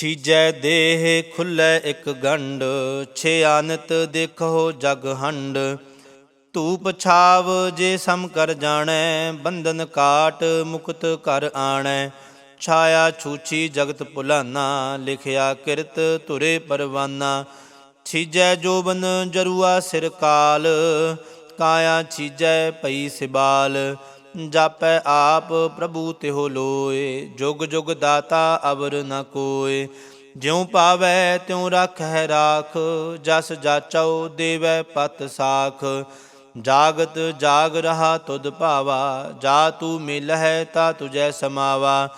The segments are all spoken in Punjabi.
ਛੀਜੈ ਦੇਹ ਖੁੱਲੇ ਇੱਕ ਗੰਢ, ਛੇ ਆਨਤ ਦੇਖੋ ਜਗ ਹੰਡ ਧੂਪ ਛਾਵ ਜੇ ਸਮ ਕਰ ਜਾਣੈ, ਬੰਧਨ ਕਾਟ ਮੁਕਤ ਕਰ ਆਣੈ। ਛਾਇਆ ਛੂਛੀ ਜਗਤ ਭੁਲਾਨਾ, ਲਿਖਿਆ ਕਿਰਤ ਤੁਰੇ ਪਰਵਾਨਾ। ਛੀਜੈ ਜੋਬਨ ਜਰੂਆ ਸਿਰ ਕਾਲ, ਕਾਇਆ ਛੀਜੈ ਪਈ ਸਿਬਾਲ। ਜਾਪੈ ਆਪ ਪ੍ਰਭੂ ਤਿਹੁ ਲੋਏ, ਜੁਗ ਜੁਗ ਦਾਤਾ ਅਵਰ ਨ ਕੋਏ। ਜਿਉ ਪਾਵੈ ਤਿਉ ਰੱਖੈ ਰਾਖ, ਜਸ ਜਾਚਉ ਦੇਵੈ ਪਤ ਸਾਖ। ਜਾਗਤ ਜਾਗ ਰਹਾ ਤੁਧ ਭਾਵਾ, ਜਾ ਤੂੰ ਮਿਲਹਿ ਤਾ ਤੁਜੈ ਸਮਾਵਾ।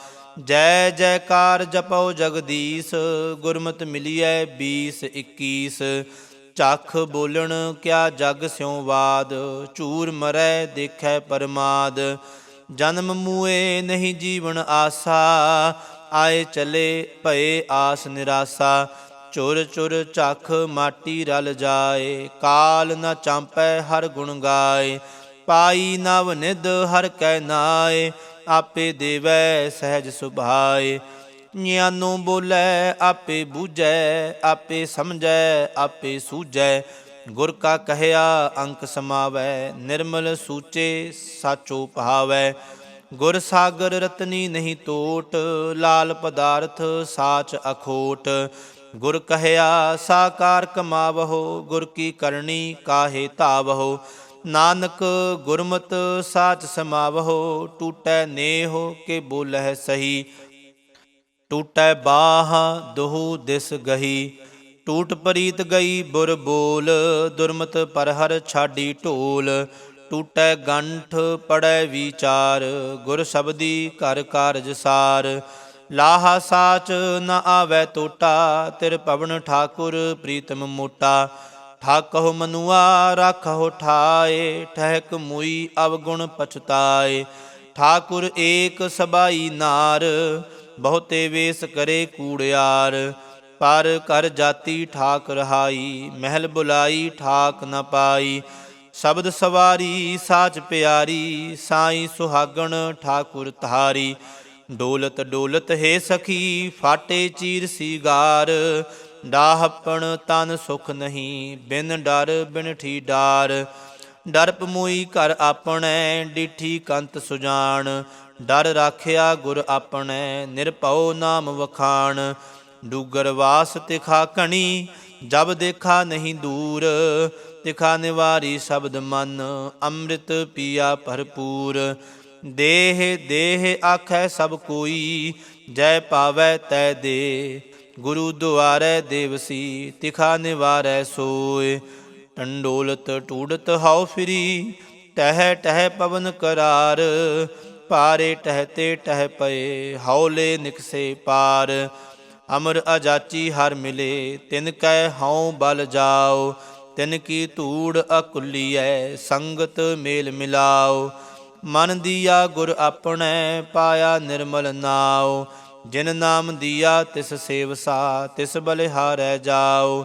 ਜੈ ਜੈਕਾਰ ਜਪਉ ਜਗਦੀਸ਼, ਗੁਰਮਤਿ ਮਿਲੀਐ 20 21 ਚੱਖ ਬੋਲਣ ਕਿਆ ਜਗ ਸਿਉ ਬਾਦ ਝੂਰ ਮਰੈ ਦੇਖੈ ਪਰਮਾਦ। ਜਨਮ ਮੂਏ ਨਹੀਂ ਜੀਵਨ ਆਸਾ, ਆਏ ਚਲੇ ਭਏ ਆਸ ਨਿਰਾਸਾ। ਚੁਰ ਚੁਰ ਝਖ ਮਾਟੀ ਰਲ ਜਾਏ, ਕਾਲ ਨਾ ਚਾਂਪੈ ਹਰ ਗੁਣ ਗਾਏ। ਪਾਈ ਨਵ ਨਿਧ ਹਰ ਕੈ ਨਾਏ, ਆਪੇ ਦੇਵੈ ਸਹਿਜ ਸੁਭਾਏ। ਗਿਆਨੋਂ ਬੋਲੇ, ਆਪੇ ਬੂਝੈ, ਆਪੇ ਸਮਝੈ, ਆਪੇ ਸੂਝੈ। ਗੁਰ ਕਾ ਕਹਿਆ, ਅੰਕ ਸਮਾਵੈ, ਨਿਰਮਲ ਸੂਚੇ ਸਾਚੋ ਭਾਵੈ। ਗੁਰ ਸਾਗਰ ਰਤਨੀ ਨਹੀਂ ਟੋਟ, ਲਾਲ ਪਦਾਰਥ ਸਾਚ ਅਖੋਟ। ਗੁਰ ਕਹਿਆ, ਸਾਕਾਰ ਕਮਾਵਹੋ, ਗੁਰ ਕੀ ਕਰਨੀ ਕਾਹੇ ਧਾਵਹੋ। ਨਾਨਕ ਗੁਰਮਤ ਸਾਚ ਸਮਾਵਹੋ, ਟੂਟੈ ਨੇਹੋ ਕੇ ਬੋਲਹਿ ਸਹੀ। ਟੂਟੈ ਬਾਹ, ਦੁਹੂ ਦਿਸ ਗਹੀ। ਟੂਟ ਪਰੀਤ ਗਈ ਬੁਰ ਬੋਲ, ਦੁਰਮਤ ਪਰਹਰ ਛਾਡੀ ਢੋਲ। ਟੂਟੈ ਗੰਠ, ਪੜੈ ਵਿਚਾਰ, ਗੁਰ ਸਬਦੀ ਘਰ ਕਾਰਜ ਸਾਰ। ਲਾਹਾ ਸਾਚ ਨ ਆਵੈ ਟੋਟਾ ਤਿਰ ਪਵਨ ਠਾਕੁਰ ਪ੍ਰੀਤਮ ਮੋਟਾ। ਠਾਕਹੁ ਮਨੁਆ, ਰਾਖਹੁ ਠਾਏ, ਠਹਿਕ ਮੁਈ ਅਵਗੁਣ ਪਛਤਾਏ। ਠਾਕੁਰ ਏਕ ਸਬਾਈ ਨਾਰ ਬਹੁਤੇ ਵੇਸ ਕਰੇ ਕੂੜਿਆਰ, ਪਰ ਕਰ ਜਾਤੀ ਠਾਕ ਰਹਾਈ, ਮਹਿਲ ਬੁਲਾਈ ਠਾਕ ਨ ਪਾਈ। ਸ਼ਬਦ ਸਵਾਰੀ, ਸਾਚ ਪਿਆਰੀ, ਸਾਈ ਸੁਹਾਗਣ ਠਾਕੁਰ ਧਾਰੀ। ਡੋਲਤ ਡੋਲਤ ਹੈ ਸਖੀ, ਫਾਟੇ ਚੀਰ ਸੀਗਾਰ। ਡਾਹਪਣ ਤਨ ਸੁਖ ਨਹੀਂ, ਬਿਨ ਡਰ ਬਿਨ ਠੀ ਡਾਰ। ਡਰਪ ਮੋਈ ਘਰ ਆਪਣੈ, ਡਿਠੀ ਕੰਤ ਸੁਜਾਨ ਡਰ ਰਾਖਿਆ ਗੁਰ ਆਪਣੈ, ਨਿਰਭਉ ਨਾਮ ਵਖਾਣ। ਡੂਗਰ ਵਾਸ ਤਿਖਾ ਕਣੀ ਜਬ ਦੇਖਾ ਨਹੀਂ ਦੂਰ। ਤਿਖਾ ਨਿਵਾਰੀ ਸ਼ਬਦ ਮਨ, ਅੰਮ੍ਰਿਤ ਪੀਆ ਭਰਪੂਰ। ਦੇਹ ਦੇਹ ਆਖੈ ਸਭ ਕੋਈ, ਜੈ ਪਾਵੈ ਤੈ ਦੇ। ਗੁਰੂ ਦੁਆਰੈ ਦੇਵਸੀ ਤਿਖਾ ਨਿਵਾਰੈ ਸੋਏ। ਟੰਡੋਲਤ ਟੂੜਤ ਹਾਉ ਫਿਰੀ ਟਹਿ ਟਹਿ ਪਵਨ ਕਰਾਰ। ਪਾਰੇ ਟਹਤੇ ਟਹਿ ਪਏ ਹੌਲੇ ਨਿਕਸੇ ਪਾਰ। ਅਮਰ ਅਜਾਚੀ ਹਰ ਮਿਲੇ, ਤਿਨ ਕੈ ਹਉ ਬਲ ਜਾਓ। ਤਿਨ ਕੀ ਧੂੜ ਅਕੁਲੀਐ, ਸੰਗਤ ਮੇਲ ਮਿਲਾਓ। ਮਨ ਦੀਆ ਗੁਰ ਆਪਣੈ, ਪਾਇਆ ਨਿਰਮਲ ਨਾਉ ਜਿਨ ਨਾਮ ਦੀਆ ਤਿਸ ਸੇਵਸਾ, ਤਿਸ ਬਲਿਹਾਰੈ ਜਾਓ।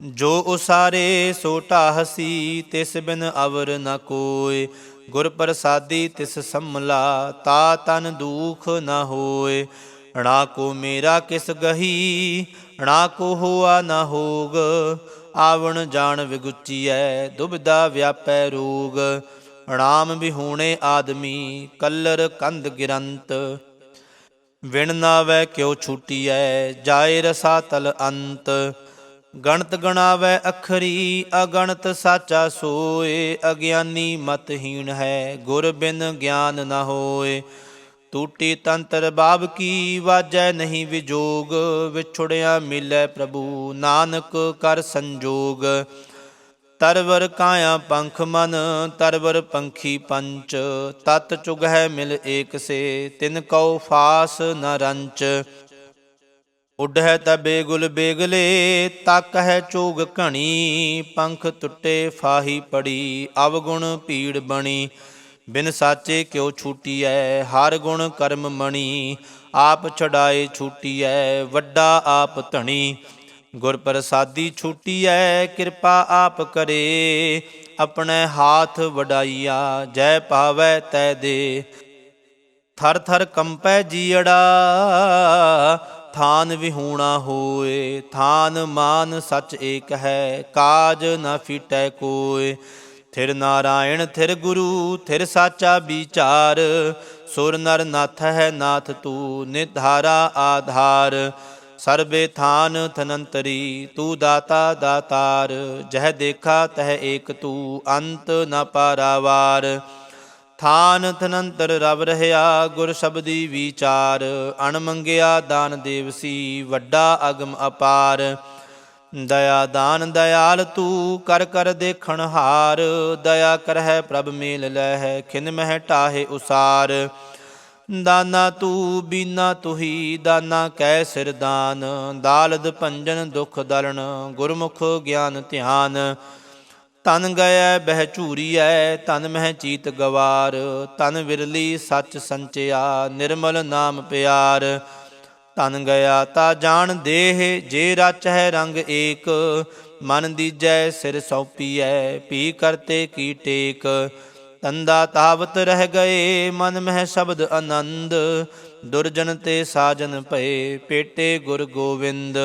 ਜੋ ਉਸਾਰੇ ਸੋ ਢਾਹਸੀ, ਤਿਸ ਬਿਨ ਅਵਰ ਨ ਕੋਇ ਗੁਰ ਪ੍ਰਸਾਦੀ ਤਿਸ ਸੰਮਲਾ, ਤਾ ਤਨ ਦੁਖ ਨਾ ਹੋਏ। ਣਾ ਕੋ ਮੇਰਾ ਕਿਸ ਗਹੀ ਣਾ ਕੋ ਹੋਆ ਨ ਹੋਗ। ਆਵਣ ਜਾਣ ਵਿਗੁਚੀਐ ਦੁਬਦਾ ਵਿਆਪੈ ਰੋਗ। ਰਾਮ ਬਿਹੂਣੇ ਆਦਮੀ, ਕਲਰ ਕੰਧ ਗਿਰੰਤ। ਵਿਣ ਨਾਵੈ ਕਿਉ ਛੂਟੀਐ, ਜਾਏ ਰਸਾ ਤਲ ਅੰਤ। ਗਣਤ ਗਣਾਵੈ ਅਖਰੀ, ਅਗਣਤ ਸਾਚਾ ਸੋਏ, ਅਗਿਆਨੀ ਮਤਹੀਣ ਹੈ, ਗੁਰ ਬਿਨ ਗਿਆਨ ਨਾ ਹੋਏ। ਟੂਟੀ ਤੰਤਰ ਬਾਬ ਕੀ ਵਾਜੈ ਨਹੀਂ ਵਿਜੋਗ, ਵਿਛੁੜਿਆ ਮਿਲੈ ਪ੍ਰਭੂ, ਨਾਨਕ ਕਰ ਸੰਜੋਗ। ਤਰਵਰ ਕਾਇਆ ਪੰਖ ਮਨ, ਤਰਵਰ ਪੰਖੀ ਪੰਚ, ਤਤ ਚੁਗਹਿ ਮਿਲ ਏਕ ਸੇ, ਤਿਨ ਕਉ ਫਾਸ ਨ ਰੰਚ। ਉੱਡ ਹੈ ਤਾ ਬੇਗੁਲ ਬੇਗਲੇ, ਤਕ ਹੈ ਚੋਗ ਘਣੀ, ਪੰਖ ਟੁੱਟੇ ਫਾਹੀ ਪੜੀ, ਅਵਗੁਣ ਭੀੜ ਬਣੀ। ਬਿਨ ਸਾਚੇ ਕਿਉ ਛੂਟੀਐ, ਹਰ ਗੁਣ ਕਰਮ ਮਣੀ। ਆਪ ਛਡਾਏ ਛੂਟੀਐ, ਵੱਡਾ ਆਪ ਧਣੀ। ਗੁਰ ਪ੍ਰਸਾਦੀ ਛੂਟੀਐ, ਕਿਰਪਾ ਆਪ ਕਰੇ। ਆਪਣੇ ਹਾਥ ਵਡਾਈਆ, ਜੈ ਪਾਵੈ ਤੈ ਦੇ। ਥਰ ਥਰ ਕੰਪੈ ਜੀੜਾ ਥਾਨ ਵਿਹੂਣਾ ਹੋਏ, ਥਾਨ ਮਾਨ ਸਚ ਏਕ ਹੈ, ਕਾਜ ਨ ਫਿਟੈ ਕੋਏ। ਥਿਰ ਨਾਰਾਇਣ, ਥਿਰ ਗੁਰੂ, ਥਿਰ ਸਾਚਾ ਵਿਚਾਰ। ਸੁਰ ਨਰ ਨਾਥ ਹੈ ਨਾਥ ਤੂ, ਨਿਧਾਰਾ ਆਧਾਰ। ਸਰਬੇ ਥਾਨ ਥਨੰਤਰੀ ਤੂ ਦਾਤਾ ਦਾਤਾਰ। ਜਹ ਦੇਖਾ ਤਹ ਏਕ ਤੂ, ਅੰਤ ਨ ਪਾਰਾਵਾਰ। ਥਾਨ ਥਨੰਤਰ ਰਵ ਰਹਿਆ ਗੁਰ ਸ਼ਬਦੀ ਵਿਚਾਰ, ਅਣ ਮੰਗਿਆ ਦਾਨ ਦੇਵਸੀ ਵੱਡਾ ਅਗਮ ਅਪਾਰ। ਦਇਆ ਦਾਨ ਦਇਆਲ ਤੂੰ ਕਰ ਕਰ ਦੇਖਣ ਹਾਰ, ਦਇਆ ਕਰਹਿ ਪ੍ਰਭ ਮੇਲ ਲੈਹਿ, ਖਿਨ ਮਹਿ ਟਾਹੇ ਉਸਾਰ। ਦਾਨਾ ਤੂੰ ਬੀਨਾ ਤੁਹੀ, ਦਾਨਾ ਕੈ ਸਿਰ ਦਾਨ, ਦਾਲਦ ਭੰਜਨ ਦੁਖ ਦਲਣ, ਗੁਰਮੁਖ ਗਿਆਨ ਧਿਆਨ। ਤਨ ਗਇਐ ਬਹਿ ਝੂਰੀਐ, ਤਨ ਮਹਿ ਚੀਤ ਗਵਾਰ। ਤਨ ਵਿਰਲੀ ਸੱਚ ਸੰਚਿਆ, ਨਿਰਮਲ ਨਾਮ ਪਿਆਰ। ਤਨ ਗਿਆ ਤਾ ਜਾਣ ਦੇਹ, ਜੇ ਰਚ ਹੈ ਰੰਗ ਏਕ। ਮਨ ਦੀਜੈ ਸਿਰ ਸੌਪੀਐ ਪੀ ਕਰਤੇ ਕੀ ਟੇਕ। ਤੰਦਾ ਤਾਵਤ ਰਹਿ ਗਏ, ਮਨ ਮਹਿ ਸ਼ਬਦ ਆਨੰਦ। ਦੁਰਜਨ ਤੇ ਸਾਜਨ ਭਏ ਪੇਟੇ ਗੁਰ ਗੋਵਿੰਦ।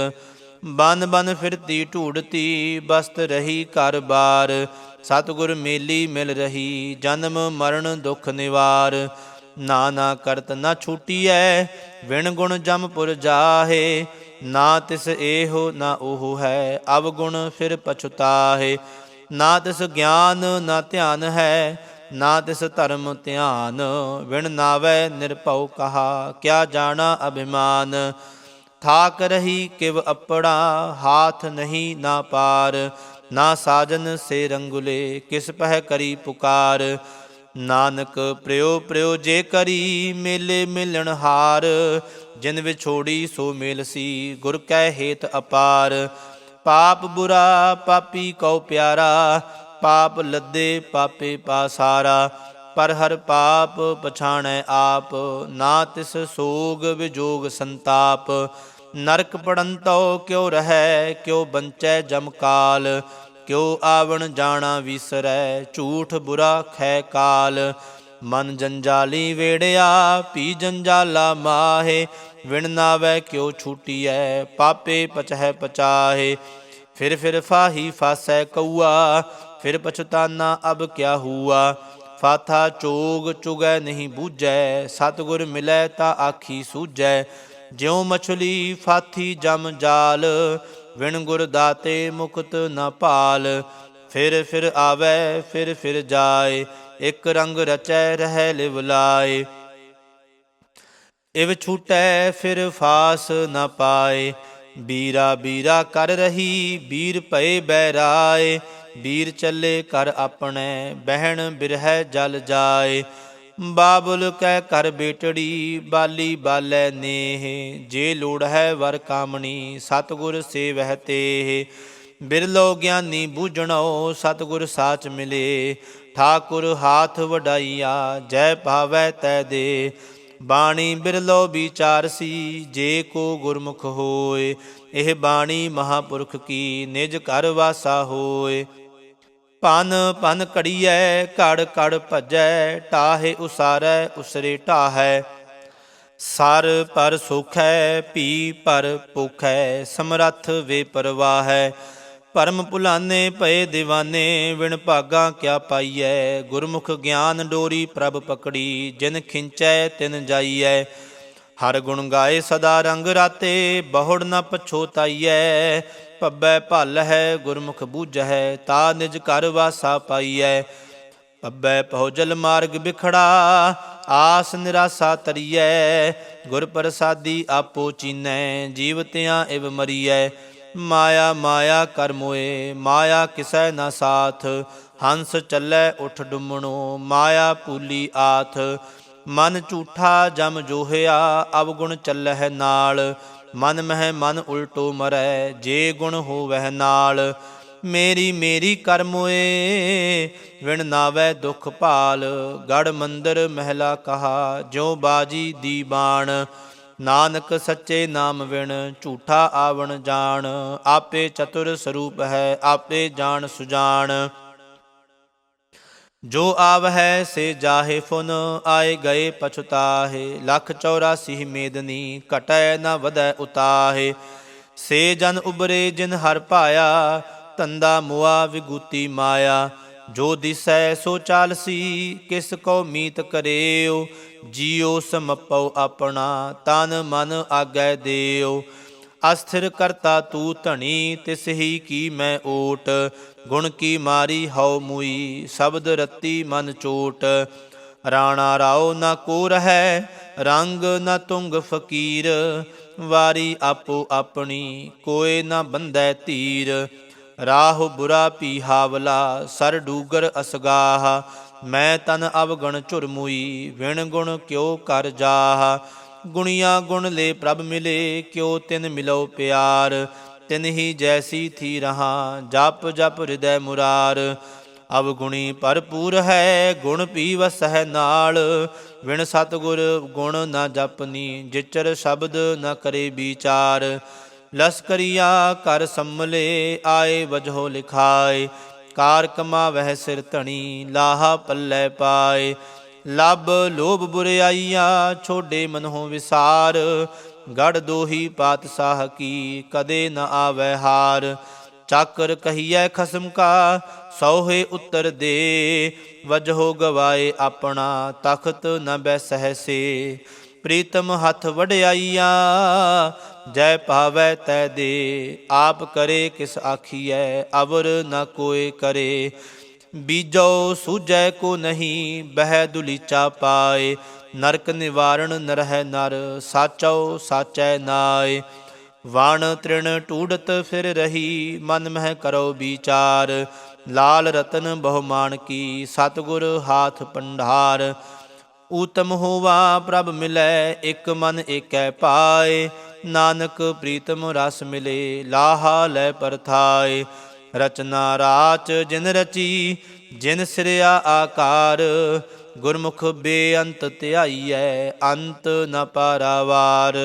ਬਨ ਬਨ ਫਿਰਤੀ, ਢੂੜਤੀ, ਬਸਤ ਰਹੀ ਘਰ ਬਾਰ ਸਤਿਗੁਰ ਮੇਲੀ ਮਿਲ ਰਹੀ, ਜਨਮ, ਮਰਨ, ਦੁਖ ਨਿਵਾਰ। ਨਾ ਨਾ ਕਰਤ ਨਾ ਛੂਟੀਐ, ਵਿਣ ਗੁਣ ਜਮਪੁਰ ਜਾਹੇ। ਨਾ ਤਿਸ ਇਹੋ, ਨਾ ਉਹ ਹੈ ਅਵਗੁਣ ਫਿਰ ਪਛਤਾਹੇ। ਨਾ ਤਿਸ ਗਿਆਨ, ਨਾ ਧਿਆਨ ਹੈ, ਨਾ ਤਿਸ ਧਰਮ ਧਿਆਨ। ਵਿਣ ਨਾਵੈ ਨਿਰਭਉ ਕਹਾ, ਕਿਆ ਜਾਣਾ ਅਭਿਮਾਨ। ਥਾਕ ਰਹੀ ਕਿਵ ਅਪੜਾ ਹਾਥ ਨਹੀਂ ਨਾ ਪਾਰ, ਨਾ ਸਾਜਨ ਸੇ ਰੰਗੁਲੇ ਕਿਸ ਪਹਿ ਕਰੀ ਪੁਕਾਰ। ਨਾਨਕ ਪ੍ਰਿਓ ਪ੍ਰਿਓ ਜੇ ਕਰੀ ਮੇਲੇ ਮਿਲਣ ਹਾਰ, ਜਿਨ ਵਿਛੋੜੀ ਸੋ ਮੇਲ ਸੀ ਗੁਰ ਕੈ ਹੇਤ ਅਪਾਰ। ਪਾਪ ਬੁਰਾ ਪਾਪੀ ਕਉ ਪਿਆਰਾ, ਪਾਪ ਲੱਦੇ ਪਾਪੇ ਪਾਸਾਰਾ ਪਰ ਹਰ ਪਾਪ ਪਛਾਣੈ ਆਪ, ਨਾ ਤਿਸ ਸੋਗ ਵਿਜੋਗ ਸੰਤਾਪ। ਨਰਕ ਪੜੰਤੋ ਕਿਉ ਰਹੈ, ਕਿਉ ਬੰਚੈ ਜਮ ਕਾਲ, ਕਿਉ ਆਵਣ ਜਾਣਾ ਵਿਸਰੈ, ਝੂਠ ਬੁਰਾ ਖੈ ਕਾਲ। ਮਨ ਜੰਜਾਲੀ ਵੇੜਿਆ, ਪੀ ਜੰਜਾਲਾ ਮਾਹੇ, ਵਿਣ ਨਾਵੈ ਕਿਉ ਛੂਟੀਐ, ਪਾਪੇ ਪਚਹਿ ਪਚਾਹੇ। ਫਿਰ ਫਿਰ ਫਾਹੀ ਫਾਸੈ ਕਊਆ, ਫਿਰ ਪਛਤਾਨਾ ਅਬ ਕਿਆ ਹੂਆ। ਫਾਥਾ ਚੋਗ ਚੁਗੈ ਨਹੀਂ ਬੂਝੈ, ਸਤਿਗੁਰ ਮਿਲੈ ਤਾ ਆਖੀ ਸੂਝੈ। ਜਿਉ ਮਛਲੀ ਫਾਥੀ ਜਮ ਜਾਲ, ਵਿਣ ਗੁਰ ਦਾਤੇ ਮੁਕਤ ਨ ਭਾਲ। ਫਿਰ ਫਿਰ ਆਵੈ, ਫਿਰ ਫਿਰ ਜਾਏ, ਇਕ ਰੰਗ ਰਚੈ, ਰਹਿ ਲਿਵ ਲਾਏ। ਇਵ ਛੂਟੈ, ਫਿਰ ਫਾਸ ਨ ਪਾਏ। ਬੀਰਾ ਬੀਰਾ ਕਰ ਰਹੀ, ਬੀਰ ਭਏ ਬਹਿਰਾਏ ਬੀਰ ਚੱਲੇ ਕਰ ਆਪਣੇ, ਬਹਿਣ ਬਿਰਹਿ ਜਲ ਜਾਏ। ਬਾਬੁਲ ਕੈ ਕਰ ਬੇਟੜੀ, ਬਾਲੀ ਬਾਲੈ ਨੇਹ। ਜੇ ਲੋੜ ਹੈ ਵਰ ਕਾਮਣੀ, ਸਤਗੁਰ ਸੇਵਹਿ ਤੇਹ। ਬਿਰਲੋ ਗਿਆਨੀ ਬੂਝਣੋ, ਸਤਗੁਰ ਸਾਚ ਮਿਲੇ। ਠਾਕੁਰ ਹਾਥ ਵਡਾਈਆ, ਜੈ ਭਾਵੈ ਤੈ ਦੇ। ਬਾਣੀ ਬਿਰਲੋ ਵਿਚਾਰਸੀ ਜੇ ਕੋ ਗੁਰਮੁਖ ਹੋਏ। ਇਹ ਬਾਣੀ ਮਹਾਪੁਰਖ ਕੀ, ਨਿਜ ਘਰ ਵਾਸਾ ਹੋਏ। ਪਨ ਪਨ ਕੜੀਐ ਘੜ ਘੜ ਭਜੈ, ਟਾਹੇ ਉਸਾਰੈ, ਉਸਰੇ ਢਾਹੈ ਸਰ ਪਰ ਸੁਖੈ, ਭੀ ਪਰ ਭੁਖੈ ਸਮਰੱਥ ਵੇ ਪਰਵਾਹੈ। ਪਰਮ ਭੁਲਾਨੇ ਪਏ دیਵਾਨੇ ਵਿਣ ਭਾਗਾ ਕਿਆ ਪਾਈਐ। ਗੁਰਮੁਖ ਗਿਆਨ ਡੋਰੀ ਪ੍ਰਭ ਪਕੜੀ, ਜਿਨ ਖਿੰਚੈ ਤਿਨ ਜਾਈਐ। ਹਰ ਗੁਣ ਗਾਏ ਸਦਾ ਰੰਗ ਰਾਤੇ, ਬਹੁੜ ਨ ਪਛੋਤਾਈਐ। ਪੱਬੈ ਭਲ ਹੈ, ਗੁਰਮੁਖ ਬੂਝੈ ਤਾ ਨਿਜ ਘਰ ਵਾਸਾ ਪਾਈਐ। ਪੱਬੈ ਪਹੁਜਲ ਮਾਰਗ ਬਿਖੜਾ, ਆਸ ਨਿਰਾਸਾ ਤਰੀਐ। ਗੁਰ ਪ੍ਰਸਾਦੀ ਆਪੋ ਚੀਨੈ ਜੀਵਤਿਆਂ ਇਵ ਮਰੀਐ। ਮਾਇਆ ਮਾਇਆ ਕਰ ਮੋਏ, ਮਾਇਆ ਕਿਸੈ ਨਾ ਸਾਥ। ਹੰਸ ਚੱਲੈ ਉਠ ਡੁੰਮਣੋ, ਮਾਇਆ ਪੂਲੀ ਆਥ। ਮਨ ਝੂਠਾ ਜਮ ਜੋਹਿਆ, ਅਵਗੁਣ ਚੱਲਹਿ ਨਾਲ। ਮਨ ਮਹਿ ਮਨ ਉਲਟੋ ਮਰੈ, ਜੇ ਗੁਣ ਹੋਵਹਿ ਨਾਲ। ਮੇਰੀ ਮੇਰੀ ਕਰ ਵਿਣ ਨਾਵੈ ਦੁਖ ਭਾਲ। ਗੜ ਮੰਦਰ ਮਹਿਲਾ ਕਹਾ ਜੋ ਬਾਜੀ ਦੀ ਬਾਣ। ਨਾਨਕ ਸੱਚੇ ਨਾਮ ਵਿਣ ਝੂਠਾ ਆਵਣ ਜਾਣ। ਆਪੇ ਚਤੁਰ ਸਰੂਪ ਹੈ, ਆਪੇ ਜਾਣ ਸੁਜਾਣ। ਜੋ ਆਵ ਹੈ, ਸੇ ਜਾਹੇ ਫੁਨ, ਆਏ ਗਏ ਪਛਤਾਹੇ। ਲੱਖ 84 ਮੇਦਨੀ, ਘਟੈ ਨ ਵਧੈ ਉਤਾਹੇ। ਸੇ ਜਨ ਉਬਰੇ ਜਿਨ ਹਰ ਪਾਇਆ ਤੰਦਾ ਮੁਆ ਵਿਗੂਤੀ ਮਾਇਆ। ਜੋ ਦਿਸੈ, ਸੋ ਚਾਲਸੀ, ਕਿਸ ਕੋ ਮੀਤ ਕਰਿਓ। ਜੀਉ ਸਮਪਉ ਆਪਣਾ, ਤਨ ਮਨ ਆਗੈ ਦਿਓ। ਅਸਥਿਰ ਕਰਤਾ ਤੂ ਧਣੀ, ਤਿਸ ਹੀ ਕੀ ਮੈਂ ਓਟ ਗੁਣ ਕੀ ਮਾਰੀ ਹਉ ਮੁਈ, ਸ਼ਬਦ ਰਤੀ ਮਨ ਚੋਟ। ਰਾਣਾ ਰਾਓ ਨਾ ਕੋ ਰਹੈ, ਰੰਗ ਨਾ ਤੁੰਗ ਫਕੀਰ। ਵਾਰੀ ਆਪੋ ਆਪਣੀ, ਕੋਏ ਨਾ ਬੰਧੈ ਧੀਰ। ਰਾਹ ਬੁਰਾ ਪੀ ਹਾਵਲਾ, ਸਰ ਡੂਗਰ ਅਸਗਾਹ। ਮੈਂ ਤਨ ਅਵਗਣ ਝੁਰਮੁਈ, ਵਿਣ ਗੁਣ ਕਿਉ ਕਰ ਜਾਹ। ਗੁਣੀਆਂ ਗੁਣ ਲੈ ਪ੍ਰਭ ਮਿਲੇ, ਕਿਉ ਤਿਨ ਮਿਲੋ ਪਿਆਰ। ਤਿਨ ਹੀ ਜੈਸੀ ਥੀ ਰਹਾ, ਜਪ ਜਪ ਹਿਰਦੈ ਮੁਰਾਰ। ਅਬ ਗੁਣੀ ਭਰਪੂਰ ਹੈ, ਗੁਣ ਪੀ ਵਸਹਿ ਨਾਲ। ਵਿਣ ਸਤਗੁਰ ਗੁਣ ਨਾ ਜਪਨੀ, ਜਿਚਰ ਸ਼ਬਦ ਨਾ ਕਰੇ ਵਿਚਾਰ। ਲਸਕਰੀਆ ਕਰ ਸੰਮਲੇ ਆਏ ਵਜਹੋ ਲਿਖਾਏ। ਕਾਰ ਕਮਾਵਹਿ ਸਿਰ ਧਣੀ, ਲਾਹਾ ਪੱਲੇ ਪਾਏ। ਲਬ ਲੋਭ ਬੁਰਿਆਈਆ ਛੋਡੇ ਮਨਹੁ ਵਿਸਾਰ। ਗੜ ਦੋਹੀ ਪਾਤਸ਼ਾਹ ਕੀ ਕਦੇ ਨ ਆਵੈ ਹਾਰ। ਚਾਕਰ ਕਹੀਐ ਖਸਮ ਕਾ, ਸੋਹੇ ਉੱਤਰ ਦੇ। ਵਜਹੋ ਗਵਾਏ ਆਪਣਾ, ਤਖਤ ਨ ਬੈਸਹਿ ਸੇ ਪ੍ਰੀਤਮ ਹੱਥ ਵਡਿਆਈਆ, ਜੈ ਪਾਵੈ ਤੈ ਦੇ। ਆਪ ਕਰੇ ਕਿਸ ਆਖੀਐ, ਅਵਰ ਨ ਕੋਏ ਕਰੇ। ਬੀਜੋ ਸੂਜੈ ਕੋ ਨਹੀਂ, ਬਹਿ ਦੁਲੀਚਾ ਪਾਏ। ਨਰਕ ਨਿਵਾਰਣ ਨਰਹਿ ਨਰ, ਸਾਚੋ ਸਾਚੈ ਨਾਏ। ਵਾਣ ਤ੍ਰਿਣ ਟੂੜਤ ਫਿਰ ਰਹੀ, ਮਨ ਮਹਿ ਕਰੋ ਵਿਚਾਰ। ਲਾਲ ਰਤਨ ਬਹੁਮਾਨ ਕੀ, ਸਤਗੁਰ ਹਾਥ ਪੰਡਾਰ। ਊਤਮ ਹੋਵਾ ਪ੍ਰਭ ਮਿਲੈ, ਇਕ ਮਨ ਏਕੈ ਪਾਏ। ਨਾਨਕ ਪ੍ਰੀਤਮ ਰਸ ਮਿਲੇ, ਲਾਹਾ ਲੈ ਪਰਥਾਏ। ਰਚਨਾ ਰਾਚ ਜਿਨ ਰਚੀ ਜਿਨ ਸਿਰਿਆ ਆਕਾਰ ਗੁਰਮੁਖ ਬੇਅੰਤ ਧਿਆਈਐ ਅੰਤ ਨ ਪਾਰਾਵਾਰ।